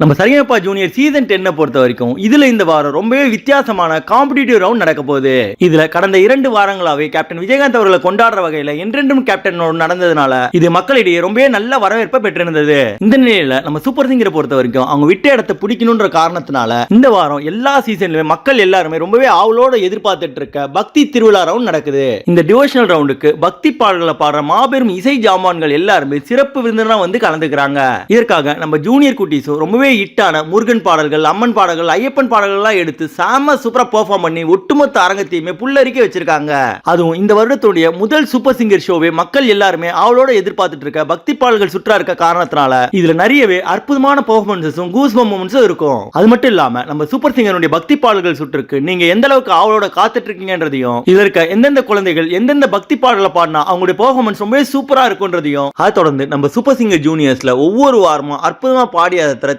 நம்ம சரிகப்பா junior season டென்னை பொறுத்த வரைக்கும் இதுல இந்த வாரம் ரொம்பவே வித்தியாசமான காம்படிட்டிவ் ரவுண்ட் நடக்க போகுது. இதுல கடந்த இரண்டு வாரங்களாவே கேப்டன் விஜயகாந்த் அவர்களை கொண்டாடுற வகையில என்றென்றும் கேப்டன் நடந்ததுனால இது மக்களிடையே ரொம்பவே நல்ல வரவேற்பை பெற்றிருந்தது. இந்த நிலையில நம்ம சூப்பர் சிங்கரை பொறுத்த வரைக்கும் அவங்க விட்ட இடத்தை பிடிக்கணுன்ற காரணத்தினால இந்த வாரம் எல்லா சீசன்லயுமே மக்கள் எல்லாருமே ரொம்பவே ஆவலோட எதிர்பார்த்துட்டு இருக்க பக்தி திருவிழா ரவுண்ட் நடக்குது. இந்த டிவோஷனல் ரவுண்டுக்கு பக்தி பாடல்களை பாடுற மாபெரும் இசை ஜாமான்கள் எல்லாருமே சிறப்பு விருந்தினரா வந்து கலந்துக்கிறாங்க. இதற்காக நம்ம ஜூனியர் குட்டீஸும் ரொம்பவே ஹிட்டான முருகன் பாடல்கள் அம்மன் பாடல்கள் ஐயப்பன் பாடல்கள்லாம் எடுத்து சாம சூப்பரா பெர்ஃபார்ம் பண்ணி ஒட்டுமொத்த அரங்கத்தையுமே புல்லரிக்க வச்சிருக்காங்க. அதுவும் இந்த வருடத்துடைய முதல் சூப்பர் சிங்கர் ஷோவை மக்கள் எல்லாருமே அவளோட எதிர்பார்த்துட்டு இருக்க பக்தி பாடல்கள் சுற்றா இருக்க காரணத்தினால இதுல நிறையவே அற்புதமான பெர்ஃபார்மன்ஸும் கூஸ் மூமெண்ட்ஸும் இருக்கும். அது மட்டும் இல்லாம நம்ம சூப்பர் சிங்கருடைய பக்தி பாடல்கள் சுற்றுக்கு நீங்க எந்த அளவுக்கு அவளோட காத்துட்டு இருக்கீங்கன்றதையும் இதுல இருக்க எந்தெந்த குழந்தைகள் எந்தெந்த பக்தி பாடலை பாடினா அவங்களுடைய பெர்ஃபார்மன்ஸ் ரொம்பவே சூப்பரா இருக்கும்ன்றதையும் அதை தொடர்ந்து நம்ம சூப்பர் சிங்கர் ஜூனியர்ஸ்ல ஒவ்வொரு வாரமும் அற்புதமா பாடி அதை தர